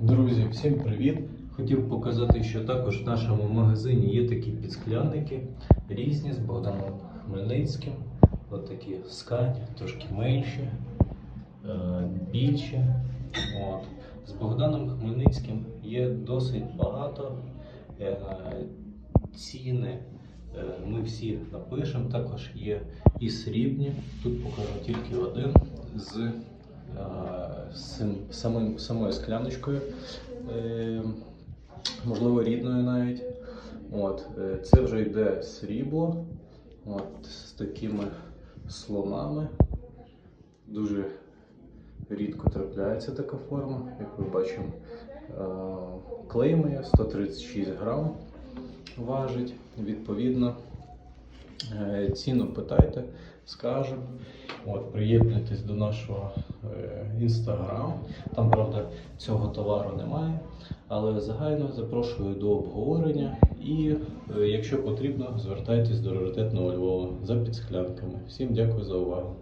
Друзі, всім привіт! Хотів показати, що також в нашому магазині є такі підсклянники різні з Богданом Хмельницьким. От такі скані, трошки менші, е, більші. От. З Богданом Хмельницьким є досить багато. Е, Ціни е, ми всі напишемо. Також є і срібні. Тут покажу тільки один з самим, самою скляночкою, е, можливо, рідною навіть. От, е, це вже йде срібло от, з такими слонами. Дуже рідко трапляється така форма, як ми бачимо. Клеймає 136 грам важить. Відповідно, е, ціну питайте, скажемо. Приєднуйтесь до нашого інстаграм. Там, правда, цього товару немає, але загально запрошую до обговорення. І е, якщо потрібно, звертайтесь до раритетного Львова за підсклянками. Всім дякую за увагу.